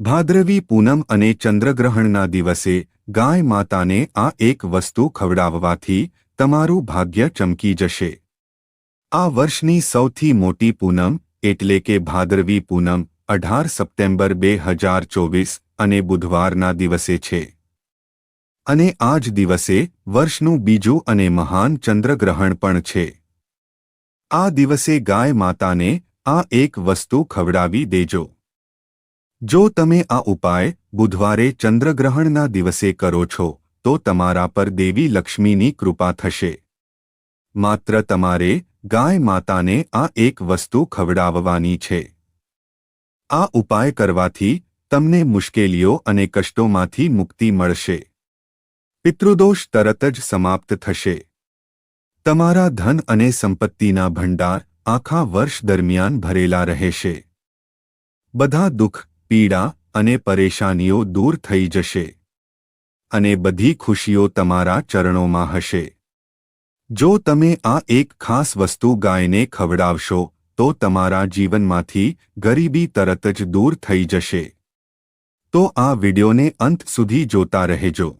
ભાદ્રવી પૂનમ અને ચંદ્રગ્રહણના દિવસે ગાય માતાને આ એક વસ્તુ ખવડાવવાથી તમારું ભાગ્ય ચમકી જશે. આ વર્ષની સૌથી મોટી પૂનમ એટલે કે ભાદરવી પૂનમ અઢાર સપ્ટેમ્બર બે હજાર ચોવીસ અને બુધવારના દિવસે છે. અને આ જ દિવસે વર્ષનું બીજું અને મહાન ચંદ્રગ્રહણ પણ છે. આ દિવસે ગાય માતાને આ એક વસ્તુ ખવડાવી દેજો. જો તમે આ ઉપાય બુધવારે ચંદ્રગ્રહણના દિવસે કરો છો, તો તમારા પર દેવી લક્ષ્મીની કૃપા થશે. માત્ર તમારે ગાય માતાને આ એક વસ્તુ ખવડાવવાની છે. આ ઉપાય કરવાથી તમને મુશ્કેલીઓ અને કષ્ટોમાંથી મુક્તિ મળશે. પિતૃદોષ તરત જ સમાપ્ત થશે. તમારા ધન અને સંપત્તિના ભંડાર આખા વર્ષ દરમિયાન ભરેલા રહેશે. બધા દુઃખ પીડા અને પરેશાનીઓ દૂર થઈ જશે અને બધી ખુશીઓ તમારા ચરણોમાં હશે. જો તમે આ એક ખાસ વસ્તુ ગાયને ખવડાવશો, તો તમારા જીવનમાંથી ગરીબી તરત જ દૂર થઈ જશે. તો આ વિડિયોને અંત સુધી જોતા રહેજો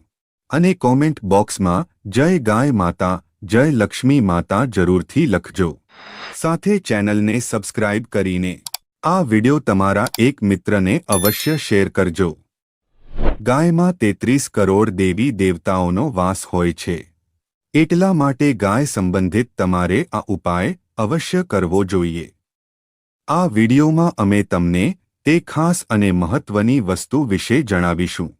અને કોમેન્ટ બોક્સમાં જય ગાય માતા, જય લક્ષ્મી માતા જરૂરથી લખજો. સાથે ચેનલને સબસ્ક્રાઇબ કરીને આ વિડિયો તમારા એક મિત્રને અવશ્ય શેર કરજો. ગાયમાં તેત્રીસ કરોડ દેવી દેવતાઓનો વાસ હોય છે. એટલા માટે ગાય સંબંધિત તમારે આ ઉપાય અવશ્ય કરવો જોઈએ. આ વિડિયોમાં અમે તમને તે ખાસ અને મહત્વની વસ્તુ વિશે જણાવીશું.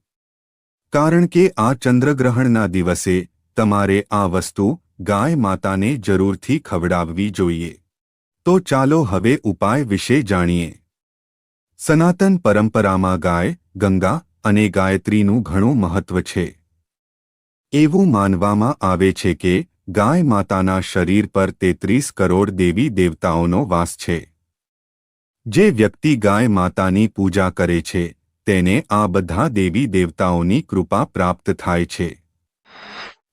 કારણ કે આ ચંદ્રગ્રહણના દિવસે તમારે આ વસ્તુ ગાય માતાને જરૂરથી ખવડાવવી જોઈએ. તો ચાલો હવે ઉપાય વિશે જાણીએ. સનાતન પરંપરામાં ગાય, ગંગા અને ગાયત્રીનું ઘણું મહત્વ છે. એવું માનવામાં આવે છે કે ગાય માતાના શરીર પર તેત્રીસ કરોડ દેવી દેવતાઓનો વાસ છે. જે વ્યક્તિ ગાય માતાની પૂજા કરે છે, તેને આ બધા દેવી દેવતાઓની કૃપા પ્રાપ્ત થાય છે.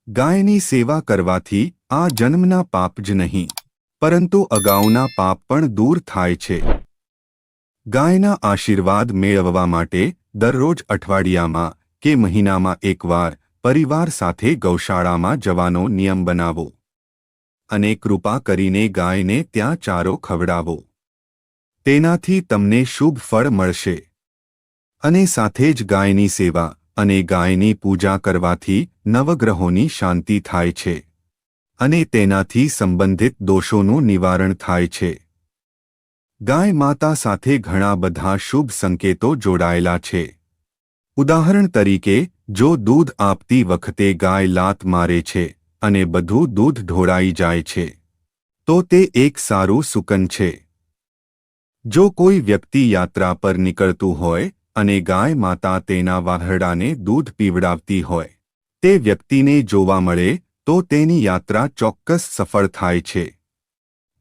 ગાયની સેવા કરવાથી આ જન્મના પાપ જ નહીં. પરંતુ અગાઉના પાપ પણ દૂર થાય છે. ગાયના આશીર્વાદ મેળવવા માટે દરરોજ અઠવાડિયામાં કે મહિનામાં એકવાર પરિવાર સાથે ગૌશાળામાં જવાનો નિયમ બનાવો અને કૃપા કરીને ગાયને ત્યાં ચારો ખવડાવો. તેનાથી તમને શુભ ફળ મળશે. અને સાથે જ ગાયની સેવા અને ગાયની પૂજા કરવાથી નવગ્રહોની શાંતિ થાય છે. અને તેનાથી સંબંધિત દોષોનું નિવારણ થાય છે. ગાય માતા સાથે ઘણા બધા શુભ સંકેતો જોડાયેલા છે. ઉદાહરણ તરીકે, જો દૂધ આપતી વખતે ગાય લાત મારે છે અને બધું દૂધ ઢોળાઈ જાય છે, તો તે એક સારું સુકન છે. જો કોઈ વ્યક્તિ યાત્રા પર નીકળતું હોય અને ગાય માતા તેના વાહરડાને દૂધ પીવડાવતી હોય, તે વ્યક્તિને જોવા મળે તો તેની યાત્રા ચોક્કસ સફળ થાય છે.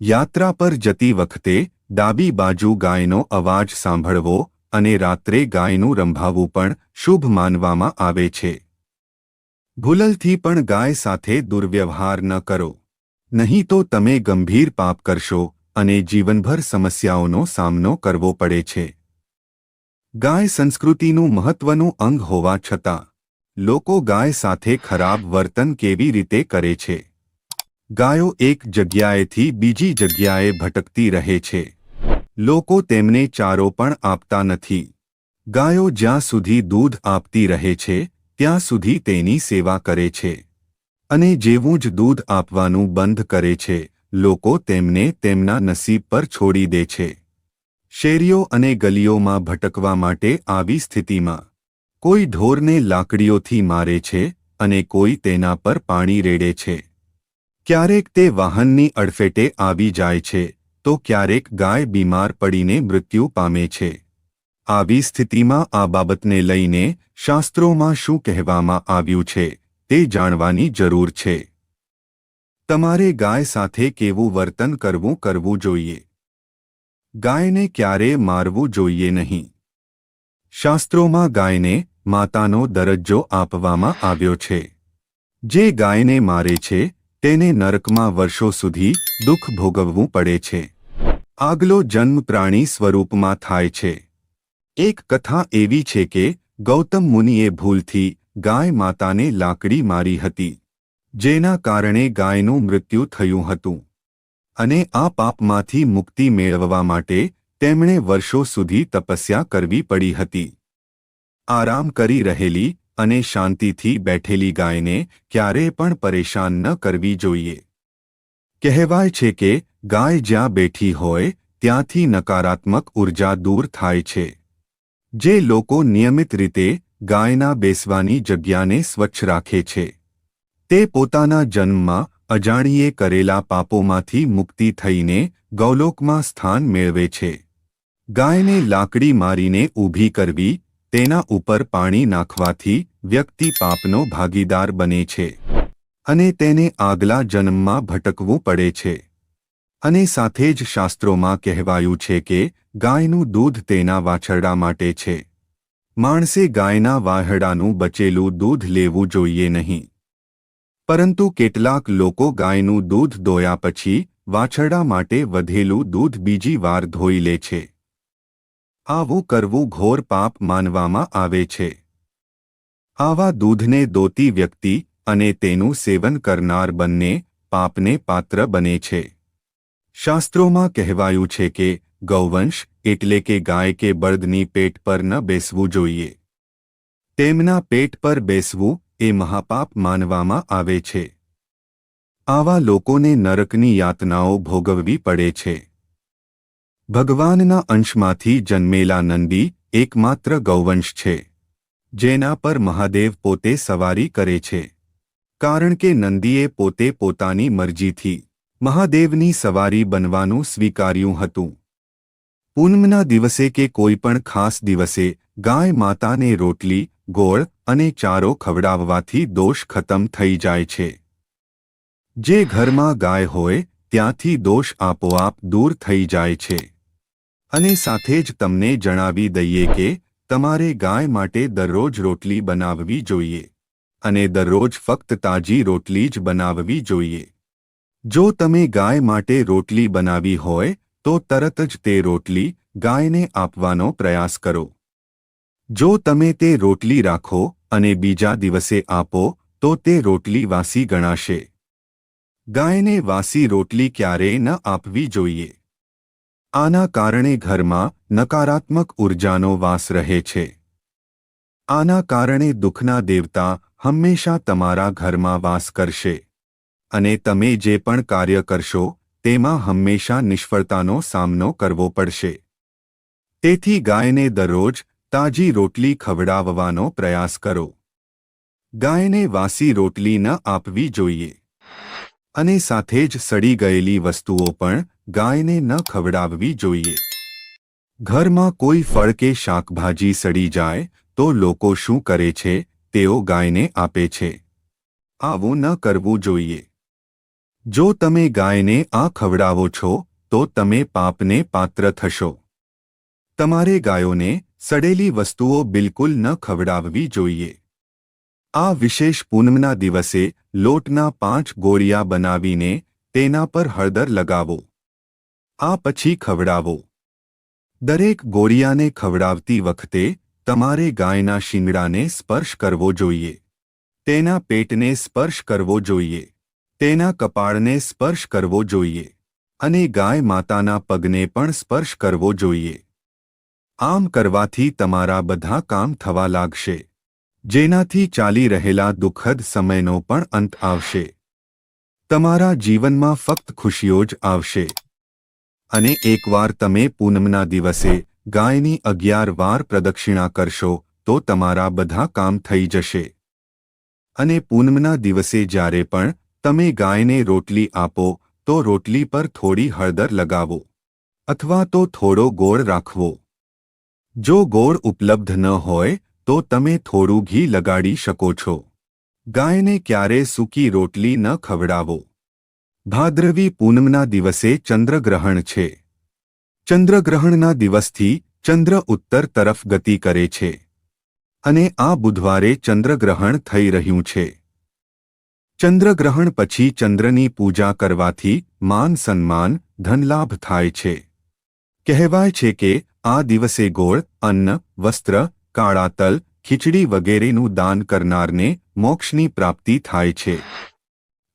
યાત્રા પર જતી વખતે ડાબી બાજુ ગાયનો અવાજ સાંભળવો અને રાત્રે ગાયનું રંભાવું પણ શુભ માનવામાં આવે છે. ભૂલલથી પણ ગાય સાથે દુર્વ્યવહાર ન કરો. નહીં તો તમે ગંભીર પાપ કરશો અને જીવનભર સમસ્યાઓનો સામનો કરવો પડે છે. ગાય સંસ્કૃતિનું મહત્વનું અંગ હોવા છતાં લોકો ગાય સાથે ખરાબ વર્તન કેવી રીતે કરે છે? ગાયો એક જગ્યાએથી બીજી જગ્યાએ ભટકતી રહે છે. લોકો તેમને ચારો પણ આપતા નથી. ગાયો જ્યાં સુધી દૂધ આપતી રહે છે, ત્યાં સુધી તેની સેવા કરે છે. અને જેવું જ દૂધ આપવાનું બંધ કરે છે, લોકો તેમને તેમના નસીબ પર છોડી દે છે. શેરીઓ અને ગલીઓમાં ભટકવા માટે આવી સ્થિતિમાં કોઈ ઢોરને લાકડીઓથી મારે છે અને કોઈ તેના પર પાણી રેડે છે. ક્યારેક તે વાહનની અડફેટે આવી જાય છે, તો ક્યારેક ગાય બીમાર પડીને મૃત્યુ પામે છે. આવી સ્થિતિમાં આ બાબતને લઈને શાસ્ત્રોમાં શું કહેવામાં આવ્યું છે, તે જાણવાની જરૂર છે. તમારે ગાય સાથે કેવું વર્તન કરવું કરવું જોઈએ? ગાયને ક્યારે મારવું જોઈએ નહીં? શાસ્ત્રોમાં ગાયને માતાનો દરજ્જો આપવામાં આવ્યો છે. જે ગાયને મારે છે, તેને નરકમાં વર્ષો સુધી દુઃખ ભોગવવું પડે છે. આગલો જન્મ પ્રાણી સ્વરૂપમાં થાય છે. એક કથા એવી છે કે, ગૌતમ મુનિએ ભૂલથી ગાય માતાને લાકડી મારી હતી, જેના કારણે ગાયનું મૃત્યુ થયું હતું. અને આ પાપમાંથી મુક્તિ મેળવવા માટે તેમણે વર્ષો સુધી તપસ્યા કરવી પડી હતી. આરામ કરી રહેલી અને શાંતિથી બેઠેલી ગાયને ક્યારેય પણ પરેશાન ન કરવી જોઈએ. કહેવાય છે કે ગાય જ્યાં બેઠી હોય, ત્યાંથી નકારાત્મક ઊર્જા દૂર થાય છે. જે લોકો નિયમિત રીતે ગાયના બેસવાની જગ્યાને સ્વચ્છ રાખે છે. તે પોતાના જન્મમાં અજાણીએ કરેલા પાપોમાંથી મુક્તિ થઈને ગૌલોકમાં સ્થાન મેળવે છે. ગાયને લાકડી મારીને ઊભી કરવી તેના ઉપર પાણી નાખવાથી વ્યક્તિ પાપનો ભાગીદાર બને છે. અને તેને આગલા જન્મમાં ભટકવું પડે છે. અને સાથે જ શાસ્ત્રોમાં કહેવાયું છે કે, ગાયનું દૂધ તેના વાછરડા માટે છે. માણસે ગાયના વાહડાનું બચેલું દૂધ લેવું જોઈએ નહીં. પરંતુ કેટલાક લોકો ગાયનું દૂધ દોયા પછી વાછરડા માટે વધેલું દૂધ બીજી વાર ધોઈ લે છે. આવું કરવું ઘોર પાપ માનવામાં આવે છે. આવા દૂધને દોતી વ્યક્તિ અને તેનું સેવન કરનાર બંને પાપને પાત્ર બને છે. શાસ્ત્રોમાં કહેવાયું છે કે ગૌવંશ એટલે કે ગાય કે બળદની પેટ પર ન બેસવું જોઈએ. તેમના પેટ પર બેસવું એ મહાપાપ માનવામાં આવે છે. આવા લોકોને નરકની યાતનાઓ ભોગવવી પડે છે. ભગવાનના અંશમાંથી જન્મેલા નંદી એકમાત્ર ગૌવંશ છે, જેના પર મહાદેવ પોતે સવારી કરે છે. કારણ કે નંદીએ પોતે પોતાની મરજીથી મહાદેવની સવારી બનવાનું સ્વીકાર્યું હતું. પૂનમના દિવસે કે કોઈ પણ ખાસ દિવસે ગાય માતાને રોટલી, ગોળ અને ચારો ખવડાવવાથી દોષ ખતમ થઈ જાય છે. જે ઘરમાં ગાય હોય ત્યાંથી દોષ આપોઆપ દૂર થઈ જાય છે. અને સાથે જ તમને જણાવી દઈએ કે, તમારે ગાય માટે દરરોજ રોટલી બનાવવી જોઈએ. અને દરરોજ ફક્ત તાજી રોટલી જ બનાવવી જોઈએ. જો તમે ગાય માટે રોટલી બનાવી હોય, તો તરત જ તે રોટલી ગાયને આપવાનો પ્રયાસ કરો. જો તમે તે રોટલી રાખો અને બીજા દિવસે આપો, તો તે રોટલી વાસી ગણાશે. ગાયને વાસી રોટલી ક્યારેય ન આપવી જોઈએ. આના કારણે ઘરમાં નકારાત્મક ઉર્જાનો વાસ રહે છે. આના કારણે દુઃખના દેવતા હંમેશા તમારા ઘરમાં વાસ કરશે. અને તમે જે પણ કાર્ય કરશો, તેમાં હંમેશા નિષ્ફળતાનો સામનો કરવો પડશે. તેથી ગાયને દરરોજ તાજી રોટલી ખવડાવવાનો પ્રયાસ કરો. ગાયને વાસી રોટલી ન આપવી જોઈએ. અને સાથે જ સડી ગયેલી વસ્તુઓ પણ ગાયને ન ખવડાવવી જોઈએ. ઘરમાં કોઈ ફળ કે શાકભાજી સડી જાય, તો લોકો શું કરે છે, તેઓ ગાયને આપે છે. આવું ન કરવું જોઈએ. જો તમે ગાયને આ ખવડાવો છો, તો તમે પાપને પાત્ર થશો. તમારે ગાયોને સડેલી વસ્તુઓ બિલકુલ ન ખવડાવવી જોઈએ. આ વિશેષ પૂનમના દિવસે લોટના પાંચ ગોળિયા બનાવીને તેના પર હળદર લગાવો. આ પછી ખવડાવો. દરેક ગોળિયાને ખવડાવતી વખતે તમારે ગાયના શિંગડાને સ્પર્શ કરવો જોઈએ. તેના પેટને સ્પર્શ કરવો જોઈએ. તેના કપાળને સ્પર્શ કરવો જોઈએ. અને ગાય માતાના પગને પણ સ્પર્શ કરવો જોઈએ. આમ કરવાથી તમારા બધા કામ થવા લાગશે. જેનાથી ચાલી રહેલા દુઃખદ સમયનો પણ અંત આવશે. તમારા જીવનમાં ફક્ત ખુશીઓ જ આવશે. અને એકવાર તમે પૂનમના દિવસે ગાયની અગિયાર વાર પ્રદક્ષિણા કરશો, તો તમારા બધા કામ થઈ જશે. અને પૂનમના દિવસે જ્યારે પણ તમે ગાયને રોટલી આપો, તો રોટલી પર થોડી હળદર લગાવો. અથવા તો થોડો ગોળ રાખવો. જો ગોળ ઉપલબ્ધ ન હોય તો તમે થોડું ઘી લગાડી શકો છો. ગાયને ક્યારે સૂકી રોટલી ન ખવડાવો. ભાદ્રવી પૂનમના દિવસે ચંદ્રગ્રહણ છે. ચંદ્રગ્રહણના દિવસથી ચંદ્ર ઉત્તર તરફ ગતિ કરે છે. અને આ બુધવારે ચંદ્રગ્રહણ થઈ રહ્યું છે. ચંદ્રગ્રહણ પછી ચંદ્રની પૂજા કરવાથી માન સન્માન ધનલાભ થાય છે. કહેવાય છે કે આ દિવસે ગોળ, અન્ન, વસ્ત્ર કાળા તલ, ખીચડી વગેરેનું દાન કરનારને મોક્ષની પ્રાપ્તિ થાય છે.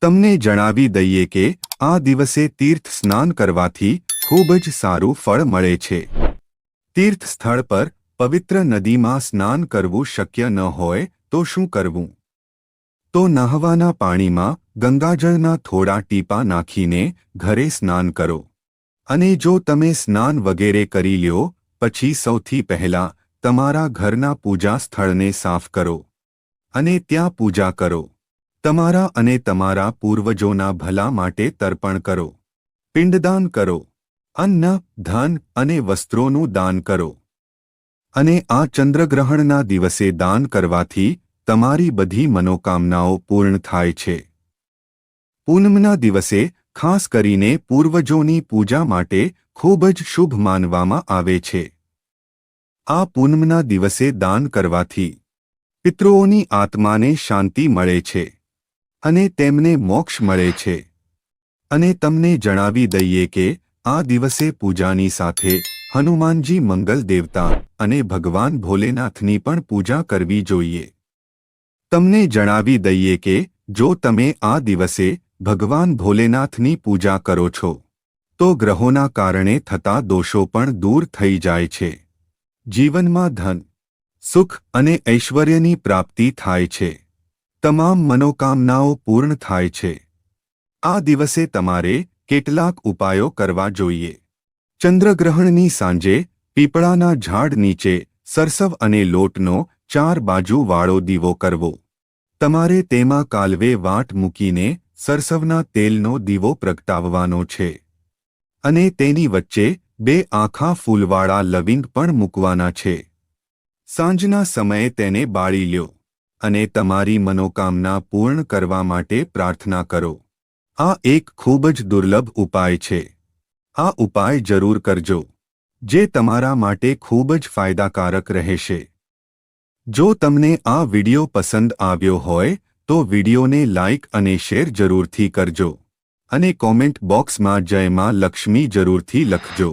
તમને જણાવી દઈએ કે, આ દિવસે તીર્થ સ્નાન કરવાથી ખૂબ જ સારું ફળ મળે છે. તીર્થ સ્થળ પર પવિત્ર નદીમાં સ્નાન કરવું શક્ય ન હોય, તો શું કરવું? તો નહાવાના પાણીમાં ગંગાજળના થોડા ટીપા નાખીને ઘરે સ્નાન કરો. અને જો તમે સ્નાન વગેરે કરી લ્યો, પછી સૌથી પહેલા તમારા ઘરના પૂજા સ્થળને સાફ કરો અને ત્યાં પૂજા કરો. તમારા અને તમારા પૂર્વજોના ભલા માટે તર્પણ કરો. પિંડદાન કરો. અન્ન, ધન અને વસ્ત્રોનું દાન કરો. અને આ ચંદ્રગ્રહણના દિવસે દાન કરવાથી તમારી બધી મનોકામનાઓ પૂર્ણ થાય છે. પૂનમના દિવસે ખાસ કરીને પૂર્વજોની પૂજા માટે ખૂબ જ શુભ માનવામાં આવે છે. આ પૂનમના દિવસે દાન કરવાથી પિતૃઓની આત્માને શાંતિ મળે છે અને તેમને મોક્ષ મળે છે. અને તમને જણાવી દઈએ કે આ દિવસે પૂજાની સાથે હનુમાનજી મંગલ દેવતા અને ભગવાન ભોલેનાથની પણ પૂજા કરવી જોઈએ. તમને જણાવી દઈએ કે જો તમે આ દિવસે ભગવાન ભોલેનાથની પૂજા કરો છો, તો ગ્રહોના કારણે થતા દોષો પણ દૂર થઈ જાય છે. જીવનમાં ધન, સુખ અને ઐશ્વર્યની પ્રાપ્તિ થાય છે. તમામ મનોકામનાઓ પૂર્ણ થાય છે. આ દિવસે તમારે કેટલાક ઉપાયો કરવા જોઈએ. ચંદ્રગ્રહણની સાંજે પીપળાના ઝાડ નીચે સરસવ અને લોટનો ચાર બાજુ વાળો દીવો કરવો. તમારે તેમાં કાલવે વાટ મૂકીને સરસવના તેલનો દીવો પ્રગટાવવાનો છે. અને તેની વચ્ચે બે આખા ફૂલવાળા લવિંગ પણ મૂકવાના છે. સાંજના સમયે તેને બાળી લ્યો અને તમારી મનોકામના પૂર્ણ કરવા માટે પ્રાર્થના કરો. આ એક ખૂબ જ દુર્લભ ઉપાય છે. આ ઉપાય જરૂર કરજો, જે તમારા માટે ખૂબ જ ફાયદાકારક રહેશે. જો તમને આ વિડિયો પસંદ આવ્યો હોય, તો વિડિયોને લાઇક અને શેર જરૂરથી કરજો અને કોમેન્ટ બોક્સમાં જય માં લક્ષ્મી જરૂરથી લખજો.